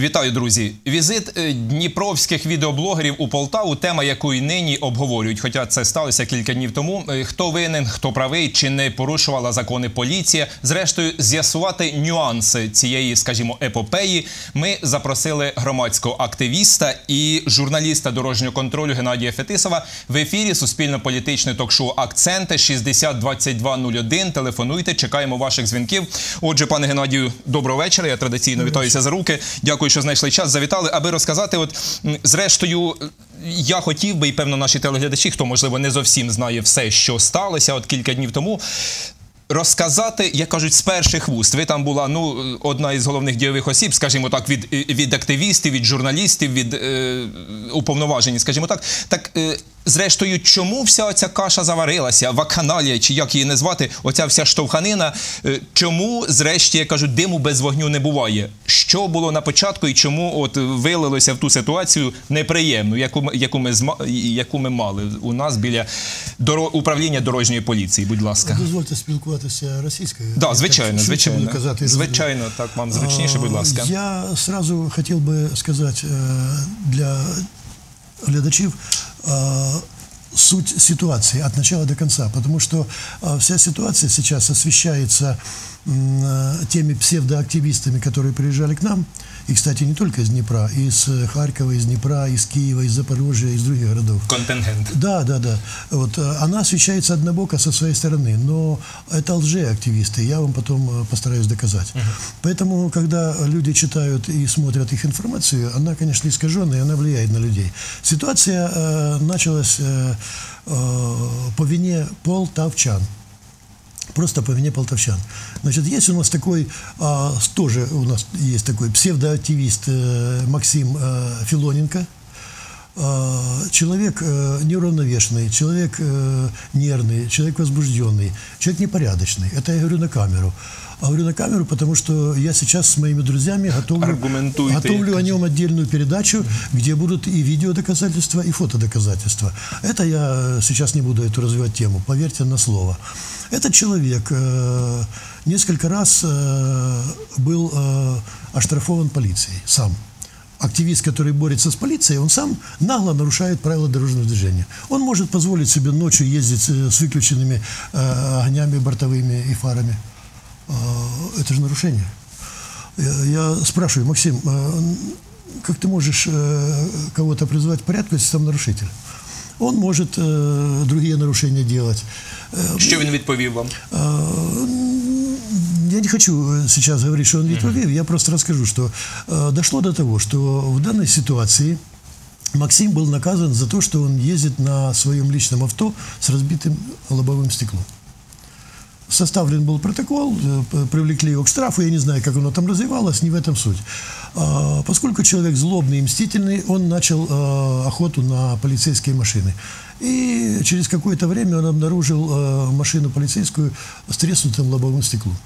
Вітаю, друзі! Візит е, дніпровських відеоблогерів у Полтаву, тема якої нині обговорюють. Хоча це сталося кілька днів тому. Е, Хто винен, хто правий, чи не порушувала закони поліція. Зрештою, з'ясувати нюанси цієї, скажімо, епопеї. Ми запросили громадського активіста і журналіста дорожнього контролю Геннадія Фетисова в ефірі Суспільно-політичне ток-шоу Акценти 602201. Телефонуйте, чекаємо ваших дзвінків. Отже, пане Геннадію, доброго вечора. Я традиційно вітаюся за руки. Дякую, що знайшли час. Завітали, аби розказати. От зрештою, я хотів би, і певно, наші телеглядачі, хто можливо не зовсім знає все, що сталося от кілька днів тому. Розказати, як кажуть, з перших вуст. Ви там була ну одна із головних дієвих осіб, скажімо так, від, від активістів, від журналістів, від е, уповноважені, скажімо так. Так, е, зрештою, чому вся оця каша заварилася, вакханалія, чи як її назвати, оця вся штовханина? Е, чому, зрешті, як кажуть, диму без вогню не буває? Що було на початку і чому от вилилося в ту ситуацію неприємну, яку, яку, ми, яку ми мали у нас біля доро, управління дорожньої поліції? Будь ласка. Дозвольте спілкуватися російською. Да, звичайно, так звичайно. казати. Звичайно, так вам зручніше, будь ласка. Я сразу хотів би сказати е, для глядачів суть ситуации от начала до конца, потому что э, вся ситуация сейчас освещается э, теми псевдоактивистами, которые приезжали к нам, и, кстати, не только из Днепра, из Харькова, из Днепра, из Киева, из Запорожья, из других городов. Контингент. Да, да, да. Вот, э, она освещается однобоко со своей стороны, но это лжеактивисты, я вам потом э, постараюсь доказать. Поэтому, когда люди читают и смотрят их информацию, она, конечно, искаженная, она влияет на людей. Ситуация э, началась э, э, по вине полтавчан. Просто по вине полтавчан. Значит, есть у нас такой, а, тоже у нас есть такой псевдоактивист э, Максим э, Филоненко. А, Человек э, неуравновешенный, человек э, нервный, человек возбужденный, человек непорядочный. Это я говорю на камеру. Говорю на камеру, потому что я сейчас с моими друзьями готовлю, готовлю о нем отдельную передачу, где будут и видеодоказательства, и фотодоказательства. Это я сейчас не буду эту развивать тему, поверьте на слово. Этот человек э, несколько раз э, был э, оштрафован полицией сам активист, который борется с полицией, он сам нагло нарушает правила дорожного движения. Он может позволить себе ночью ездить э, с выключенными э, огнями бортовыми и фарами. Э, Это же нарушение. Я, я спрашиваю, Максим, э, как ты можешь э, кого-то призвать к порядку, если сам нарушитель? Он может э, другие нарушения делать. Э, Що він відповів вам? я не хочу э, сейчас говорить, что он відповів, я просто расскажу, что э, дошло до того, что в данной ситуации Максим был наказан за то, что он ездит на своем личном авто с разбитым лобовым стеклом. Составлен был протокол, э, привлекли его к штрафу, я не знаю, как оно там развивалось, не в этом суть. А, Поскольку человек злобный и мстительный, он начал э, охоту на полицейские машины. И через какое-то время он обнаружил э, машину полицейскую с треснутым лобовым стеклом.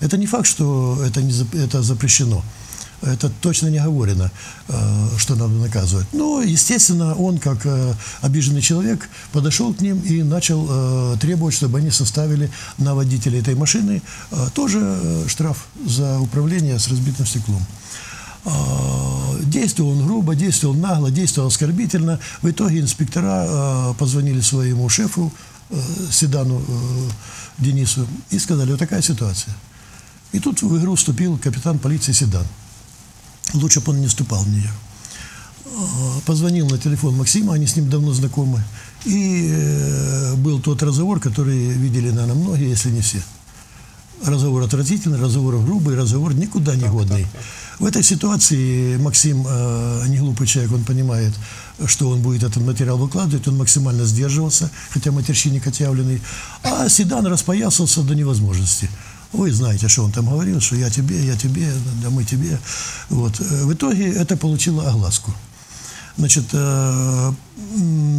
Это не факт, что это, не, это запрещено. Это точно не говорено, э, что надо наказывать. Но, естественно, он, как э, обиженный человек, подошел к ним и начал э, требовать, чтобы они составили на водителя этой машины тоже штраф за управление с разбитым стеклом. Действовал он грубо, действовал нагло, действовал оскорбительно. В итоге инспектора позвонили своему шефу, Седану Денису, и сказали, вот такая ситуация. И тут в игру вступил капитан полиции Седан. Лучше бы он не вступал в нее. А, Позвонил на телефон Максима, они с ним давно знакомы. И э, был тот разговор, который видели, наверное, многие, если не все. Разговор отвратительный, разговор грубый, разговор никуда не годный. В этой ситуации Максим, э, не глупый человек, он понимает, что он будет этот материал выкладывать, он максимально сдерживался, хотя матерщинник отъявленный. А Седан распоясался до невозможности. Вы знаете, что он там говорил, что я тебе, я тебе, да мы тебе. Вот. В итоге это получило огласку. Значит, э,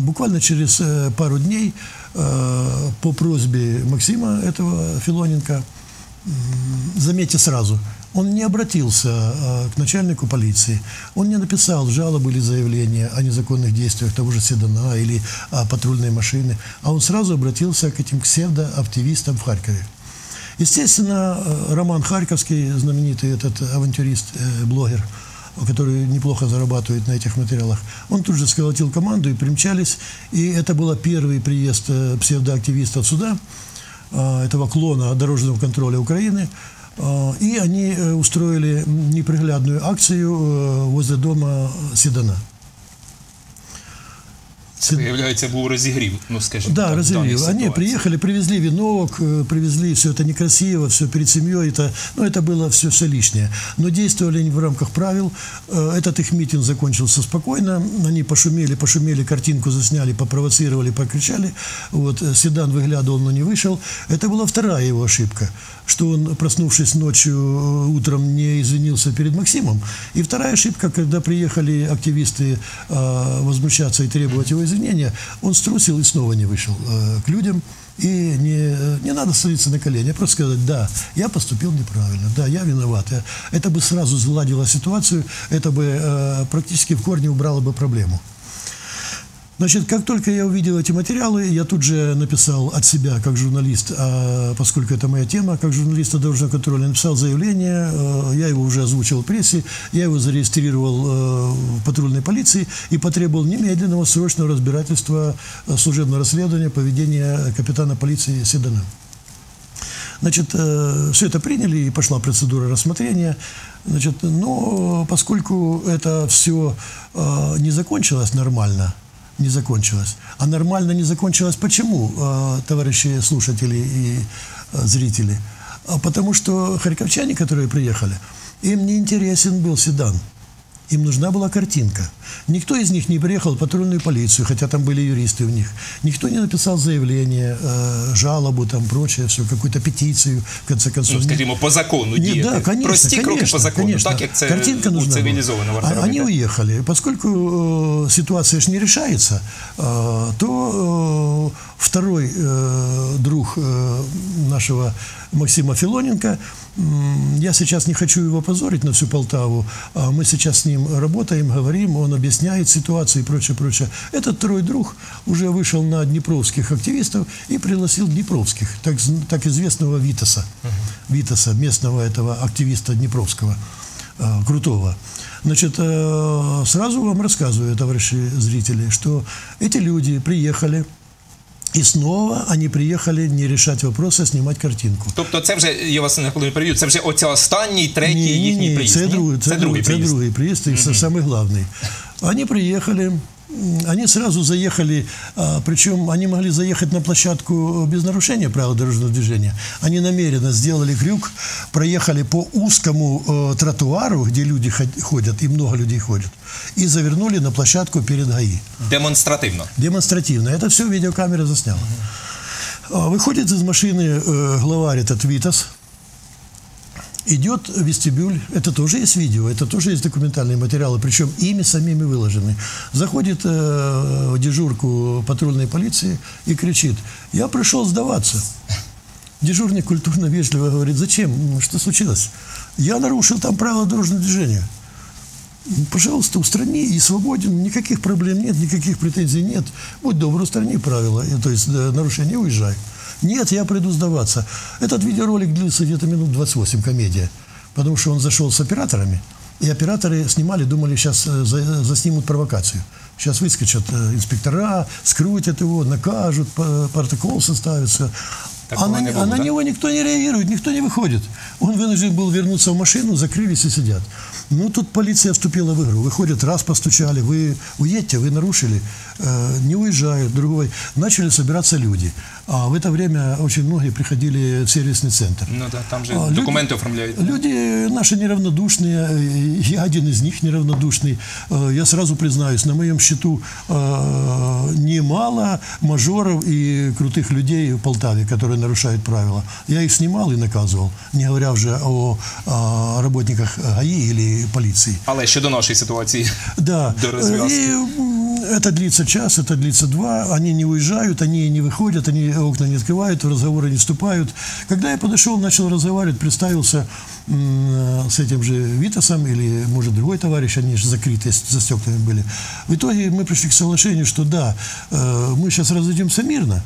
буквально через э, пару дней э, по просьбе Максима этого Филоненко, заметьте сразу, он не обратился к начальнику полиции, он не написал жалобы или заявления о незаконных действиях того же Седана или о патрульной машины, а он сразу обратился к этим псевдоактивистам в Харькове. Естественно, э, Роман Харьковский, знаменитый этот авантюрист, э, блогер, который неплохо зарабатывает на этих материалах. Он тут же сколотил команду и примчались. И это был первый приезд э, псевдоактивистов сюда, этого клона дорожного контроля Украины. И они устроили неприглядную акцию возле дома Седана. Це, виявляється, був розігрів, ну скажімо. Да, так, в разревел. даній Они ситуації. приехали, привезли венок, э, привезли все это некрасиво, все перед семьей. Это, ну, это было все, все лишнее. Но действовали они в рамках правил. Э, Этот их митинг закончился спокойно. Они пошумели, пошумели, картинку засняли, попровоцировали, покричали. Вот, э, Седан выглядывал, но не вышел. Это была вторая его ошибка, что он, проснувшись ночью, э, утром не извинился перед Максимом. И вторая ошибка, когда приехали активисты э, возмущаться и требовать его извинения, он струсил и снова не вышел э, к людям. И не, не надо становиться на колени, а просто сказать, да, я поступил неправильно, да, я виноват. Я- Это бы сразу сгладило ситуацию, это бы э, практически в корне убрало бы проблему. Значит, как только я увидел эти материалы, я тут же написал от себя, как журналист, а поскольку это моя тема, как журналиста дорожного контроля, написал заявление, э, я его уже озвучил в прессе, я его зарегистрировал э, в патрульной полиции и потребовал немедленного срочного разбирательства э, служебного расследования поведения капитана полиции Седана. Значит, все это приняли, и пошла процедура рассмотрения. Значит, но поскольку это все не закончилось нормально, не закончилось. А нормально не закончилось почему, э, товарищи слушатели и э, зрители? А потому что харьковчане, которые приехали, им не интересен был седан. Им нужна была картинка. Никто из них не приехал в патрульную полицию, хотя там были юристы у них. Никто не написал заявление, э, жалобу, там прочее, все, какую-то петицию, в конце концов. Ну, скажімо, по закону Нет, діяти. да, конечно, Прості конечно, кроки по закону, конечно. так як це Картинка у нужна цивілізованому была. А- Они уехали. Поскольку э, ситуация ж не решается, э, то э, второй э, друг э, нашего Максима Филоненко, м, я сейчас не хочу его позорить на всю Полтаву, а мы сейчас с ним работаем, говорим, он объясняет ситуацию и прочее, прочее. Этот второй друг уже вышел на днепровских активистов и пригласил днепровских, так, так известного Витаса, Витаса, местного этого активиста Днепровского э, крутого. Значит, э, сразу вам рассказываю, товарищи зрители, что эти люди приехали, и снова они приехали не решать вопросы, а снимать картинку. Тобто це вже, я вас на хвилину переб'ю, це вже оця останній, третій Ні, ні, їхній ні, приїзд. це ні? другий, це, це другий це приїзд. другий приезд, и это самый главный. Они приехали, м, Они сразу заехали, а, причем они могли заехать на площадку без нарушения правил дорожного движения. Они намеренно сделали крюк, проехали по узкому э, тротуару, где люди ход- ходят, и много людей ходят, и завернули на площадку перед ГАИ. Демонстративно. Демонстративно. Это все видеокамера засняла. А, Выходит из машины э, главарь этот Витас, идет вестибюль, это тоже есть видео, это тоже есть документальные материалы, причем ими самими выложены. Заходит э, в дежурку патрульной полиции и кричит, я пришел сдаваться. Дежурник культурно-вежливо говорит, зачем, что случилось? Я нарушил там правила дорожного движения. Пожалуйста, устрани и свободен, никаких проблем нет, никаких претензий нет. Будь добр, устрани правила, то есть нарушение, уезжай. Нет, я приду сдаваться. Этот видеоролик длился где-то минут 28, комедия. Потому что он зашел с операторами, и операторы снимали, думали, сейчас э, за- заснимут провокацию. Сейчас выскочат э, инспектора, скрутят его, накажут, протокол составится. Такого а на, не было, а на да? него никто не реагирует, никто не выходит. Он вынужден был вернуться в машину, закрылись и сидят. Ну, тут полиция вступила в игру. Выходят, раз постучали, вы уедьте, вы нарушили, э, не уезжают, другой. Начали собираться люди. А в это время очень многие приходили в сервисный центр. Ну так, там же А, люди- документи оформляють. Люди наши неравнодушные, э, я один из них неравнодушный. Э, Я сразу признаюсь, на моем счету э, немало мажоров и крутых людей в Полтаве, которые нарушают правила. Я их снимал и наказывал, не говоря уже о, о работниках ГАИ или полиции. Але щодо нашої ситуації. Да. До развязки. И м, это длится час, это длится два. Они не уезжают, они не выходят, они окна не открывают, в разговоры не вступают. Когда я подошел, начал разговаривать, представился с этим же Витасом или, может, другой товарищ, они же закрытые, с- за стеклами были. В итоге мы пришли к соглашению, что да, э, мы сейчас разойдемся мирно,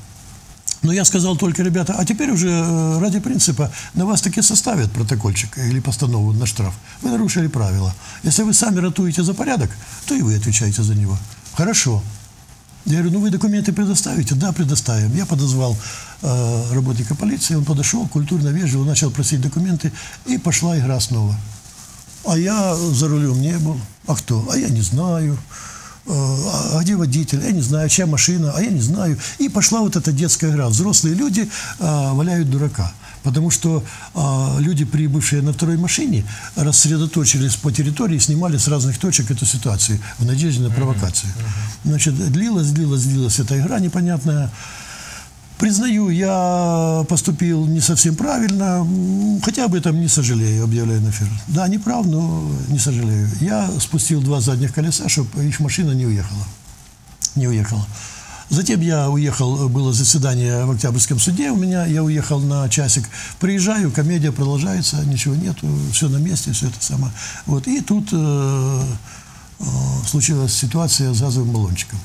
Но я сказал только, ребята, а теперь уже э, ради принципа на вас таки составят протокольчик или постанову на штраф. Вы нарушили правила. Если вы сами ратуете за порядок, то и вы отвечаете за него. Хорошо. Я говорю, ну вы документы предоставите? Да, предоставим. Я подозвал э, работника полиции, он подошел, культурно, вежливо, начал просить документы, и пошла игра снова. А я за рулем не был. А кто? А я не знаю. Э, а где водитель? Я не знаю, чья машина, а я не знаю. И пошла вот эта детская игра. Взрослые люди а, валяют дурака. Потому что а, люди, прибывшие на второй машине, рассредоточились по территории, снимали с разных точек эту ситуацию в надежде на провокацию. Значит, длилась, длилась, длилась эта игра непонятная. Признаю, я поступил не совсем правильно, хотя об этом не сожалею, объявляю на эфир. Да, не прав, но не сожалею. Я спустил два задних колеса, чтобы их машина не уехала. Не уехала. Затем я уехал, было заседание в Октябрьском суде у меня, я уехал на часик, приезжаю, комедия продолжается, ничего нету, все на месте, все это самое. Вот, и тут э, э, случилась ситуация с газовым баллончиком.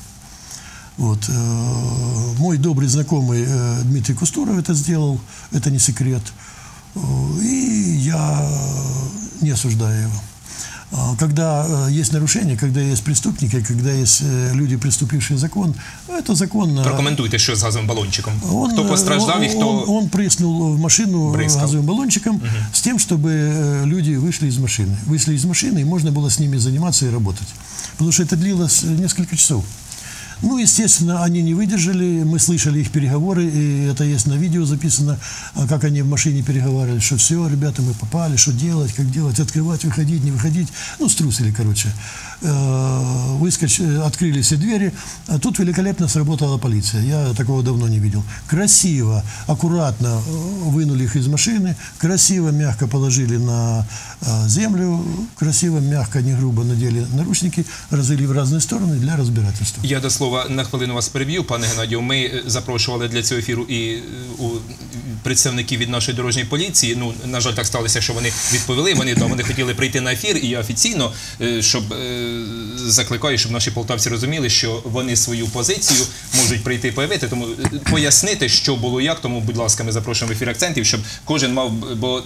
Вот. Э, мой добрый знакомый э, Дмитрий Кустуров это сделал, это не секрет. Э, и я не осуждаю его. Когда есть нарушения, когда есть преступники, когда есть люди, приступившие закон, это закон... Прокоментуйте, що з газовим баллончиком. Он, Кто постраждал и кто... Он, он приснул в машину брызгал. газовым баллончиком угу. с тем, чтобы люди вышли из машины. Вышли из машины, и можно было с ними заниматься и работать. Потому что это длилось несколько часов. Ну, естественно, они не выдержали, мы слышали их переговоры, и это есть на видео записано, а, как они в машине переговаривали, что все, ребята, мы попали, что делать, как делать, открывать, выходить, не выходить. Ну, струсили, короче. Э, выскоч... Открыли все двери, а тут великолепно сработала полиция. Я такого давно не видел. Красиво, аккуратно э, вынули их из машины, красиво, мягко положили на э, землю, красиво, мягко, не грубо надели наручники, развели в разные стороны для разбирательства. Я до слова на хвилину вас переб'ю, пане Геннадію. Ми запрошували для цього ефіру і у представників від нашої дорожньої поліції. Ну на жаль, так сталося, що вони відповіли. Вони то вони хотіли прийти на ефір, і я офіційно щоб закликаю, щоб наші полтавці розуміли, що вони свою позицію можуть прийти появити, тому пояснити, що було як. Тому, будь ласка, ми запрошуємо в ефір акцентів, щоб кожен мав, бо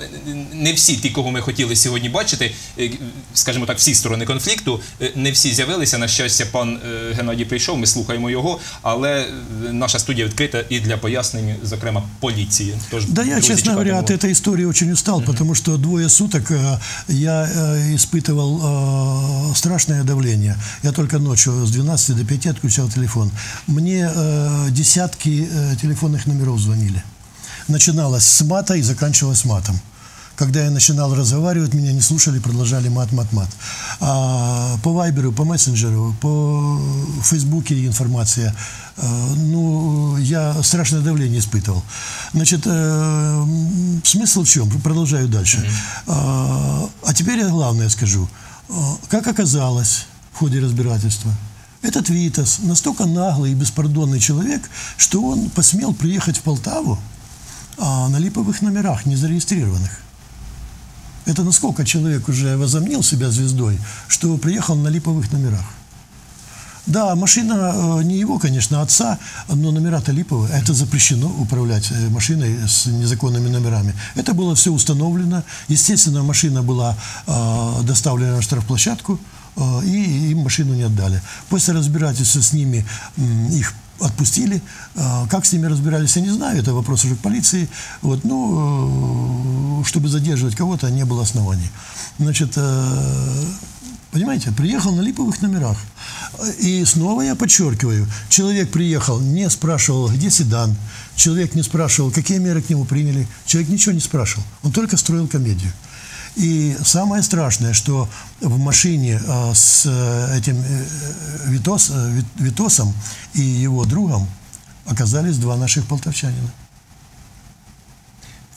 не всі ті, кого ми хотіли сьогодні бачити, скажімо так, всі сторони конфлікту, не всі з'явилися. На щастя, пан Геннадій прийшов. Ми слухаємо його, але наша студія відкрита і для пояснень, зокрема, поліції. Тож, да, я, честно говоря, от этой истории очень устал, mm -hmm. потому что двое суток э, я э, испытывал э, Страшное давление. Я только ночью с 12 до 5 отключал телефон. Мне десятки телефонных номеров звонили. Начиналось с мата и заканчивалось матом когда я начинал разговаривать, меня не слушали, продолжали мат-мат-мат. А по Вайберу, по мессенджеру, по Фейсбуке информация, э, ну, я страшное давление испытывал. Значит, э, смысл в чем? Продолжаю дальше. Mm-hmm. А теперь я главное скажу. Как оказалось в ходе разбирательства, этот Витас настолько наглый и беспардонный человек, что он посмел приехать в Полтаву а, на липовых номерах, не зарегистрированных. Это насколько человек уже возомнил себя звездой, что приехал на липовых номерах. Да, машина э, не его, конечно, отца, но номера-то липовые. Это запрещено управлять э, машиной с незаконными номерами. Это было все установлено. Естественно, машина была э, доставлена на штрафплощадку, и им машину не отдали. После разбирательства с ними их отпустили. Как с ними разбирались, я не знаю, это вопрос уже к полиции. Вот, ну, чтобы задерживать кого-то, не было оснований. Значит, понимаете, приехал на липовых номерах. И снова я подчеркиваю, человек приехал, не спрашивал, где седан, человек не спрашивал, какие меры к нему приняли, человек ничего не спрашивал, он только строил комедию. И самое страшное, что в машине э, с этим э, Витос, э, Витосом и его другом оказались два наших полтавчанина.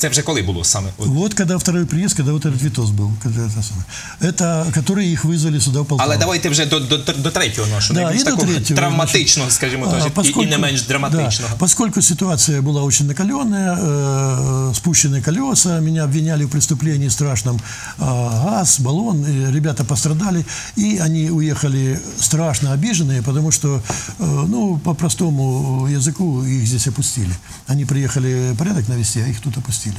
Це вже коли було саме? От. Вот когда второй приезд, когда вот этот Витос был, когда это, самое. это которые их вызвали сюда в Полтаву. Але давайте вже до, до, до третього нашого, Да, найбільш і до такого третього, травматичного, скажімо А, так, і, і не менш драматичного. Да, поскольку ситуация была очень накаленная, э, спущенные колеса, меня обвиняли в преступлении страшном, э, газ, баллон, и ребята пострадали, и они уехали страшно обиженные, потому что, э, ну, по простому языку их здесь опустили. Они приехали порядок навести, а их тут опустили.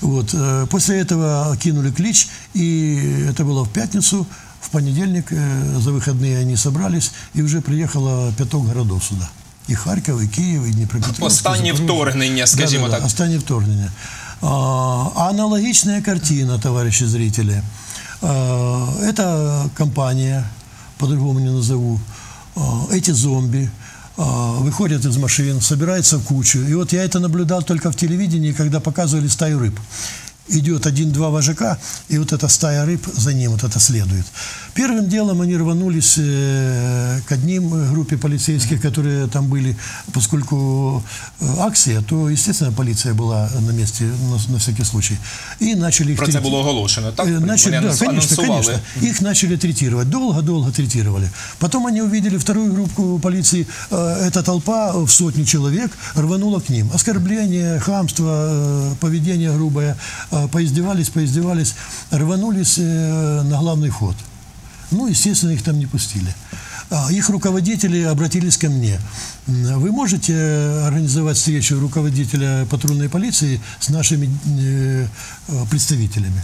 Вот. э, После этого кинули клич, и это было в пятницу, в понедельник э, за выходные они собрались, и уже приехало пяток городов сюда. И Харьков, и Киев, и Днепропетровск. Останнє и Запорожье. вторгнення, скажімо Да-да-да, так. Останнє вторгнення. А, аналогичная картина, товарищи зрители. А, это компания, по-другому не назову. А, эти зомби а, выходят из машин, собираются в кучу. И вот я это наблюдал только в телевидении, когда показывали стаю рыб. Идет один-два вожака, и вот эта стая рыб за ним вот это следует. Первым делом они рванулись э, к одним группе полицейских, которые там были, поскольку э, акция, то, естественно, полиция была на месте на, на всякий случай. И начали их Про третировать. було оголошено, так? Э, Начали, да, конечно, конечно. Их начали третировать. Долго-долго третировали. Потом они увидели вторую группу полиции. Э, Эта толпа в сотни человек рванула к ним. Оскорбление, хамство, э, поведение грубое. Э, Поиздевались, поиздевались. Рванулись э, на главный ход. Ну, естественно, их там не пустили. А, Их руководители обратились ко мне. Вы можете э, организовать встречу руководителя патрульной полиции с нашими представителями?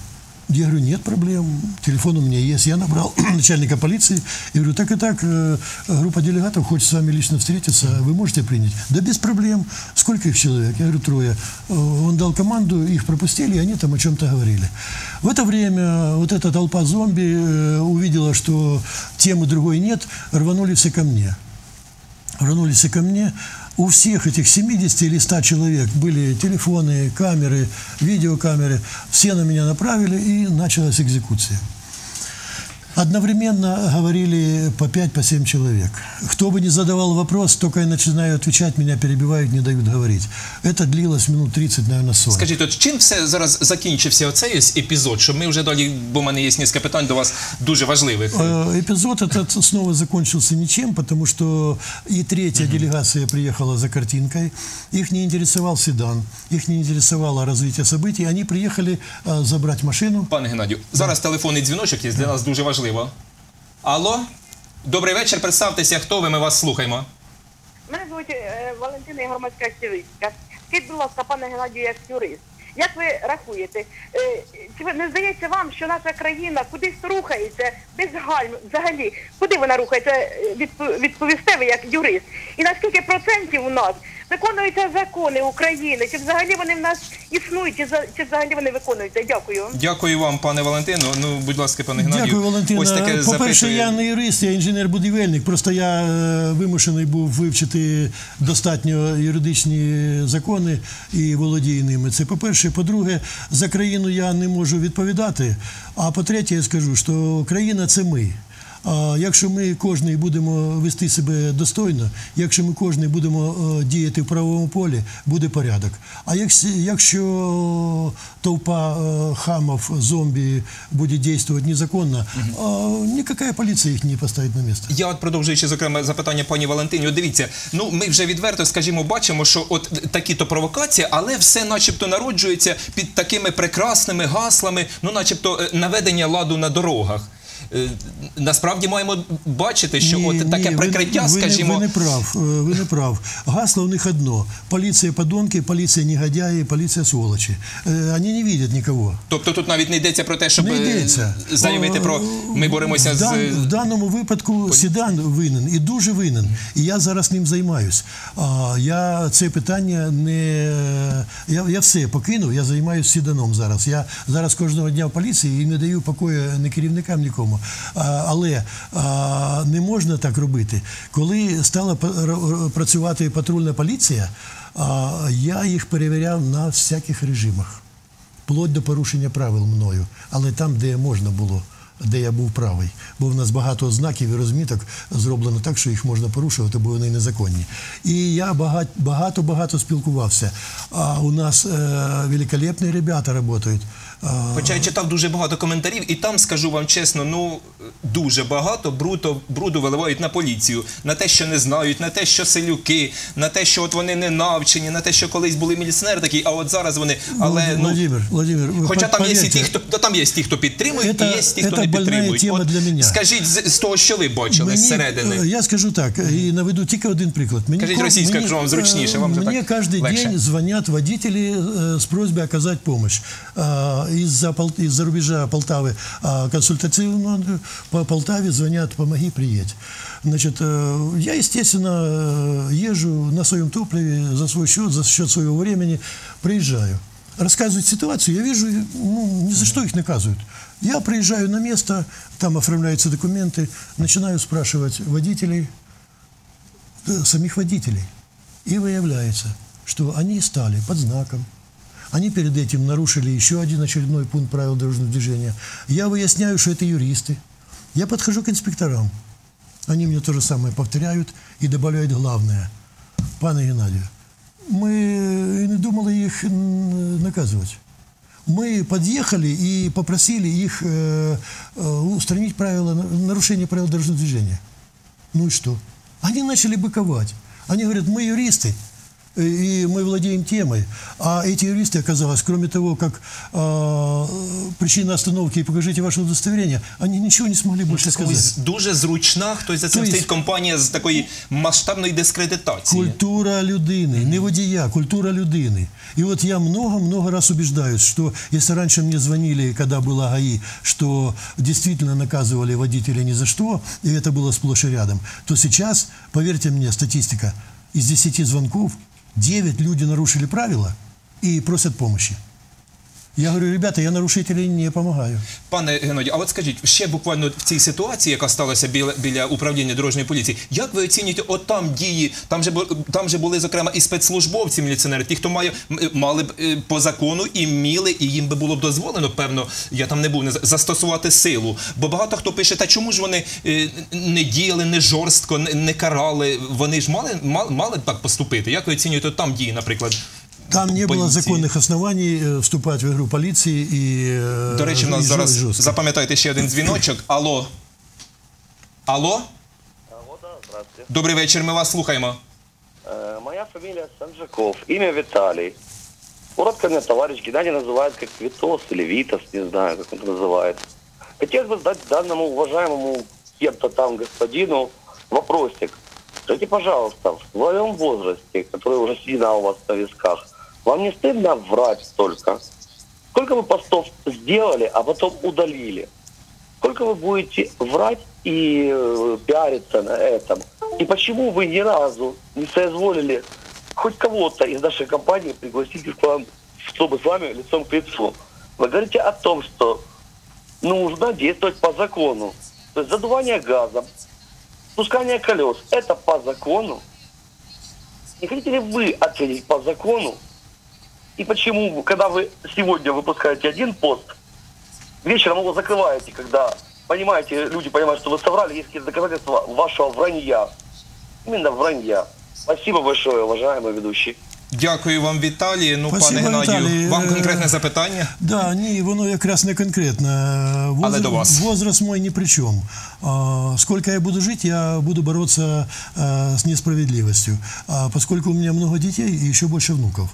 Я говорю, нет проблем, телефон у меня есть. Я набрал начальника полиции и говорю, так и так, э, группа делегатов хочет с вами лично встретиться, вы можете принять? Да без проблем. Сколько их человек? Я говорю, трое. Э, Он дал команду, их пропустили, и они там о чем-то говорили. В это время вот эта толпа зомби э, увидела, что темы другой нет, рванулись все ко мне рванулись и ко мне. У всех этих 70 или 100 человек были телефоны, камеры, видеокамеры. Все на меня направили, и началась экзекуция. Одновременно говорили по 5, по 7 человек. Кто бы ни задавал вопрос, только я начинаю отвечать, меня перебивают, не дают говорить. Это длилось минут 30, наверное, 40. Скажіть, от чим все зараз закінчився оцей ось епізод, щоб ми вже далі, бо в мене є кілька питань до вас дуже важливих. Э, Эпизод этот снова закончился ничем, потому что и третья делегация приехала за картинкой. Их не интересовал седан, их не интересовало развитие событий. Они приехали э, забрать машину. Пане Геннадію, зараз телефонний дзвіночок є для нас дуже важливо. Алло? Добрий вечір, представтеся, хто ви, ми вас слухаємо. Мене звуть е, Валентина громадська активістка. Скажіть, будь ласка, пане Геннадію, як юрист, як ви рахуєте, е, чи ви- не здається вам, що наша країна кудись рухається без гальм взагалі? Куди вона рухається? Е, відпо- Відповісте ви як юрист. І на скільки процентів у нас виконуються закони України? Чи взагалі вони в нас існують, чи, за- чи взагалі вони виконуються? Дякую. Дякую вам, пане Валентину. Ну, будь ласка, пане Геннадію. Дякую, Валентина. Ось таке По-перше, запитує. я не юрист, я інженер-будівельник. Просто я е, вимушений був вивчити достатньо юридичні закони і володію ними. Це по-перше. По-друге, за країну я не можу відповідати. А по-третє, я скажу, що країна це ми. А якщо ми кожний будемо вести себе достойно, якщо ми кожний будемо е, діяти в правовому полі, буде порядок. А якщо, толпа е, хамов, зомбі буде діяти незаконно, е, ніяка поліція їх не поставить на місце. Я от продовжуючи зокрема запитання пані Валентині, дивіться, ну ми вже відверто, скажімо, бачимо, що от такі-то провокації, але все, начебто, народжується під такими прекрасними гаслами, ну, начебто, е, наведення ладу на дорогах. Е, Насправді маємо бачити, що Ні, от таке ні, прикриття, ви, скажімо, ви не прав. е, Ви не прав. Гасло у них одно: поліція подонки, поліція негодяї, поліція сволочі. Е, Вони не бачать нікого. тобто тут навіть не йдеться про те, щоб заявити про ми боремося в, з в даному випадку Сідан винен і дуже винен. І я зараз ним займаюсь. Я це питання не я, я все покинув. Я займаюся Сіданом зараз. Я зараз кожного дня в поліції і не даю покою ні керівникам, нікому. Але не можна так робити. Коли стала працювати патрульна поліція, я їх перевіряв на всяких режимах вплоть до порушення правил мною, але там, де можна було де я був правий. Бо в нас багато знаків і розміток зроблено так, що їх можна порушувати, бо вони незаконні. І я багато-багато спілкувався. А у нас е, великолепні ребята працюють. Хоча я читав дуже багато коментарів, і там скажу вам чесно, ну дуже багато бруду, бруду виливають на поліцію, на те, що не знають, на те, що селюки, на те, що от вони не навчені, на те, що колись були міліціонери такі, а от зараз вони. Але ну Владимир, Владимир, ви хоча там є поверьте, ті, хто там є ті, хто підтримують, Это- і є ті, хто это не больная підтримують. тема для мене. Скажіть з, з того, що ви бачили Мені, зсередини. е, Я скажу так, і наведу тільки один приклад. Мені, Кажіть ко- російською, мені, якщо вам зручніше, вам же Мне так каждый легче. день звонят водители э, с просьбой оказать помощь. А, Из-за из-за рубежа Полтавы а, консультативно по Полтаве звонят «помоги, приедь». Значит, э, я, естественно, э, езжу на своем топливе за свой счет, за счет своего времени, приезжаю. Рассказывают ситуацию, я вижу, ну, ни за что их наказывают. Я приезжаю на место, там оформляются документы, начинаю спрашивать водителей, э, самих водителей. И выявляется, что они стали под знаком. Они перед этим нарушили еще один очередной пункт правил дорожного движения. Я выясняю, что это юристы. Я подхожу к инспекторам. Они мне то же самое повторяют и добавляют главное. Пане Геннадію, ми не думали м, наказывать. Мы подъехали и попросили их э, э, устранить правила, нарушение правил дорожного движения. Ну и что? Они начали быковать. Они говорят, мы юристы, и мы владеем темой. А эти юристы, оказалось, кроме того, как э, причина остановки и покажите ваше удостоверение, они ничего не смогли больше Це сказать. комусь дуже зручна, хтось за цим Тобто- стоїть компанія з такої масштабної дискредитації. Культура людини, не водія, культура людини. И вот я много-много раз убеждаюсь, что если раньше мне звонили, когда была ГАИ, что действительно наказывали водителя ни за что, и это было сплошь и рядом, то сейчас, поверьте мне, статистика, из 10 звонков 9 люди нарушили правила и просят помощи. Я говорю, ребята, я нарушителей не помогаю. Пане Геннадію, а от скажіть, ще буквально в цій ситуації, яка сталася біля, біля управління дорожньої поліції, як ви оцінюєте от там дії? Там же, там же були, зокрема, і спецслужбовці міліціонери, ті, хто має, мали б е, по закону і міли, і їм би було б дозволено, певно, я там не був, не застосувати силу. Бо багато хто пише, та чому ж вони е, не діяли, не жорстко, не, не карали? Вони ж мали, мали, б так поступити. Як ви оцінюєте там дії, наприклад? Там не было поліції? законных оснований э, вступать в игру полиции и... э, До речі, в нас и жё- зараз жестко. запам'ятайте ще один дзвіночок. Алло. Алло? Алло, да, здравствуйте. Добрий вечір, ми вас слухаємо. Э, моя фамилия Санжаков, имя Виталий. Коротко меня товарищ Геннадий называет как Витос или Витас, не знаю, как он это называет. Хотелось бы задать данному уважаемому кем-то там господину вопросик. Скажите, пожалуйста, в своем возрасте, который уже седина у вас на висках, вам не стыдно врать столько? Сколько вы постов сделали, а потом удалили? Сколько вы будете врать и э, пиариться на этом? И почему вы ни разу не соизволили хоть кого-то из нашей компании пригласить к вам, чтобы с вами лицом к лицу? Вы говорите о том, что нужно действовать по закону. То есть задувание газом, спускание колес – это по закону. Не хотите ли вы ответить по закону? И почему, когда вы сегодня выпускаете один пост, вечером его закрываете, когда, понимаете, люди понимают, что вы соврали, есть какие-то доказательства вашего вранья. Именно вранья. Спасибо большое, уважаемый ведущий. Дякую вам, Віталій. Ну, Спасибо, пане Геннадію, Віталій. вам Е, конкретне запитання. Да, ні, воно якраз не конкретно. Возра- Але до вас. Возраст мой ни при чем. А, Сколько я буду жить, я буду бороться а, с несправедливостью. А Поскольку у меня много детей и еще больше внуков.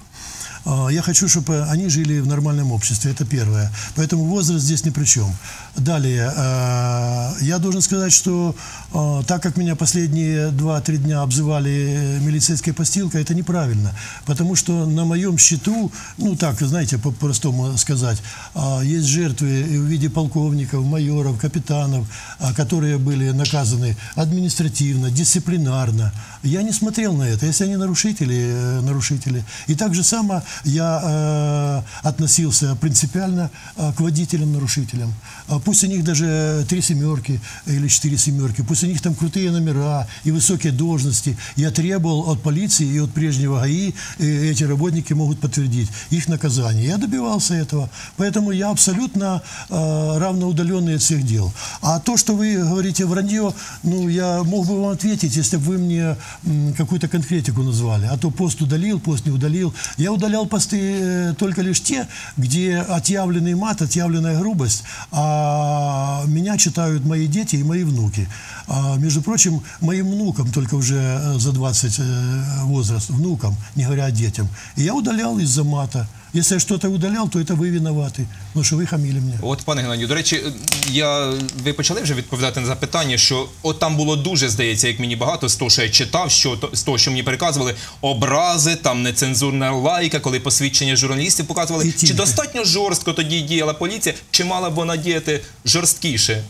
А, Я хочу, чтобы они жили в нормальном обществе, это первое. Поэтому возраст здесь ни при чем. Далее, а, я должен сказать, что а, так как меня последние 2-3 дня обзывали милицейской постилкой, это неправильно. Потому что на моем счету, ну так, знаете, по-простому сказать, есть жертвы в виде полковников, майоров, капитанов, которые были наказаны административно, дисциплинарно. Я не смотрел на это. Если они нарушители, э, нарушители. И так же само я э, относился принципиально э, к водителям-нарушителям. А пусть у них даже три семерки или четыре семерки, пусть у них там крутые номера и высокие должности. Я требовал от полиции и от прежнего ГАИ, и эти работники могут подтвердить их наказание. Я добивался этого. Поэтому я абсолютно э, равноудаленный от всех дел. А то, что вы говорите вранье, ну, я мог бы вам ответить, если бы вы мне какую-то конкретику назвали. А то пост удалил, пост не удалил. Я удалял посты э, только лишь те, где отъявленный мат, отъявленная грубость, а меня читают мои дети и мои внуки. А, между прочим, моим внукам только уже э, за 20 э, возраст, внукам, не говоря о детям. И я удалял из-за мата. Если я что-то удалял, то это вы виноваты, потому что вы хамили мне. От, пане Геннадію, до речі, я, ви почали вже відповідати на запитання, що от там було дуже, здається, як мені багато з того, що я читав, що, то- з того, що мені переказували, образи, там нецензурна лайка, коли посвідчення журналістів показували. І Чи тільки. достатньо жорстко тоді діяла поліція, чи мала б вона діяти жорсткіше?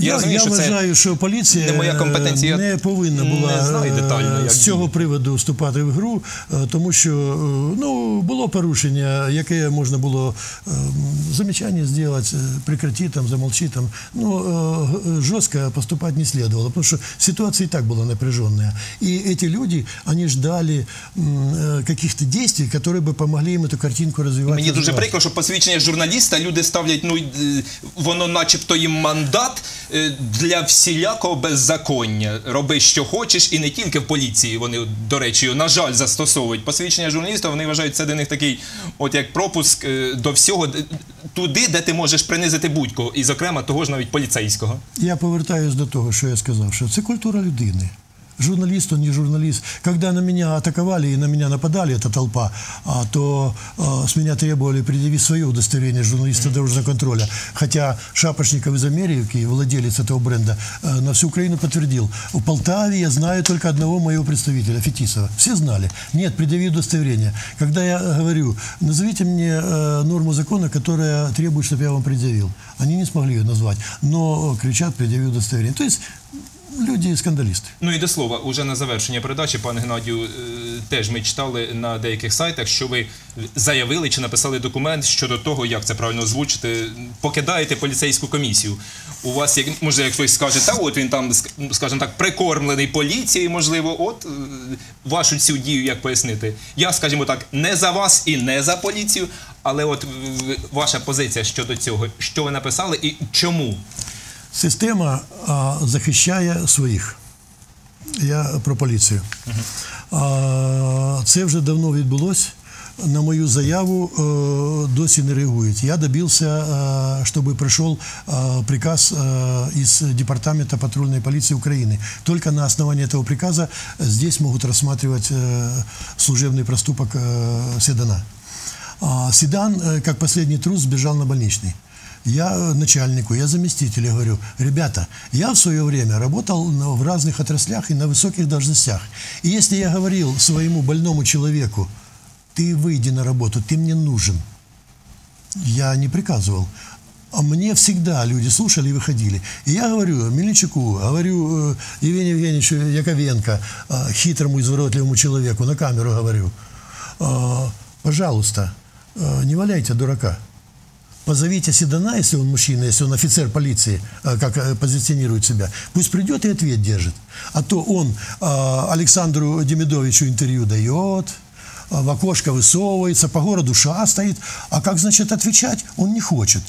Я Я, розумію, я що це вважаю, що поліція не моя компетенція. е, не повинна була Не знаю е, детально, як з цього приводу вступати в гру, е, тому що е, ну, було порушення, яке можна було е, замечання зробити, е, прекрати, там, замолчи. Там. Ну, е, г- жестко поступать не следовало, потому что ситуация и так была напряженная. И эти люди, они ждали м, э, каких-то действий, которые бы помогли им эту картинку развивать. Мені дуже развивать. прикро, що посвідчення журналіста люди ставлять, ну е, воно, начебто, їм мандат е, для всілякого беззаконня. Роби, що хочеш, і не тільки в поліції. Вони, до речі, на жаль, застосовують посвідчення журналіста. Вони вважають це для них такий, от як пропуск е, до всього туди, де ти можеш принизити будь-кого, і, зокрема, того ж навіть поліцейського. Я повертаюсь до того, що я сказав, що це культура людини. Журналист, он не журналист. Когда на меня атаковали и на меня нападали, эта толпа, а, то а, с меня требовали предъявить свое удостоверение журналиста дорожного контроля. Хотя Шапошников из Америки, владелец этого бренда, э, на всю Украину подтвердил. В Полтаве я знаю только одного моего представителя, Фетисова. Все знали. Нет, предъяви удостоверение. Когда я говорю, назовите мне э, норму закона, которая требует, чтобы я вам предъявил. Они не смогли ее назвать, но кричат, предъяви удостоверение. То есть люди скандалисты. Ну і до слова, уже на завершення передачі, пане Геннадію, е, теж ми читали на деяких сайтах, що ви заявили чи написали документ щодо того, як це правильно озвучити, покидаєте поліцейську комісію. У вас, як може, як хтось скаже, та от він там, ск- скажімо так, прикормлений поліцією, можливо, от е, вашу цю дію як пояснити. Я, скажімо так, не за вас і не за поліцію, але от ваша позиція щодо цього, що ви написали і чому? Система а, захищає своїх. Я про поліцію. А, це вже давно відбулося. На мою заяву э, досі не реагують. Я добился, э, чтобы пришел э, приказ э, из Департамента патрульной полиции Украины. Только на основании этого приказа здесь могут рассматривать э, служебный проступок э, Седана. А, Седан, э, как последний трус, сбежал на больничный. Я начальнику, я заместителю говорю, ребята, я в свое время работал в разных отраслях и на высоких должностях. И если я говорил своему больному человеку, ты выйди на работу, ты мне нужен, я не приказывал. А мне всегда люди слушали и выходили. И я говорю Мельничуку, говорю э, Евгению Евгеньевичу Яковенко, э, хитрому изворотливому человеку, на камеру говорю, э, пожалуйста, не валяйте дурака. Позовите Седана, если он мужчина, если он офицер полиции, э, как э, позиционирует себя. Пусть придет и ответ держит. А то он э, Александру Демидовичу интервью дает, в окошко высовывается, по городу шастает. А как, значит, отвечать? Он не хочет.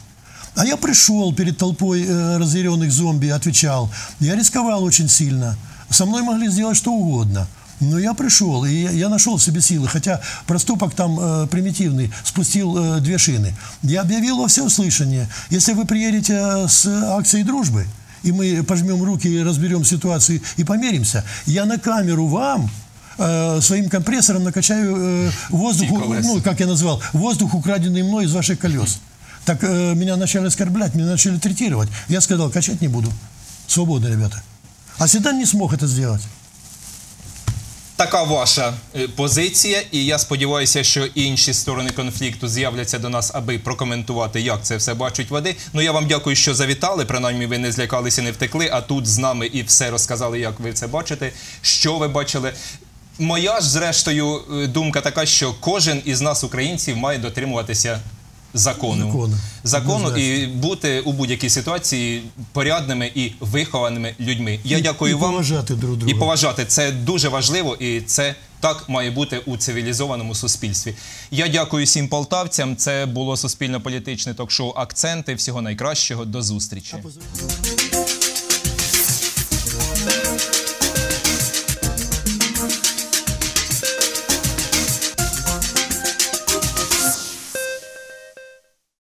А я пришел перед толпой разъяренных зомби, отвечал. Я рисковал очень сильно. Со мной могли сделать что угодно. Но я пришел, и я, я нашел в себе силы, хотя проступок там э, примитивный, спустил э, две шины. Я объявил во всеуслышание, если вы приедете э, с акцией дружбы, и мы пожмем руки и разберем ситуацию и помиримся, я на камеру вам э, своим компрессором накачаю э, воздух, колеса. ну, как я назвал, воздух, украденный мной из ваших колес. Так э, меня начали оскорблять, меня начали третировать. Я сказал, качать не буду. Свободно, ребята. А Седан не смог это сделать. Така ваша е, позиція, і я сподіваюся, що інші сторони конфлікту з'являться до нас, аби прокоментувати, як це все бачать води. Ну я вам дякую, що завітали. Принаймні, ви не злякалися, не втекли. А тут з нами і все розказали, як ви це бачите, що ви бачили. Моя ж, зрештою, е, думка така, що кожен із нас, українців, має дотримуватися закону. Закону. Закону і бути у будь-якій ситуації порядними і вихованими людьми. Я І- дякую і вам. поважати друг друга. І поважати. Це дуже важливо, і це так має бути у цивілізованому суспільстві. Я дякую всім полтавцям. Це було суспільно-політичне ток-шоу Акценти. Всього найкращого. До зустрічі.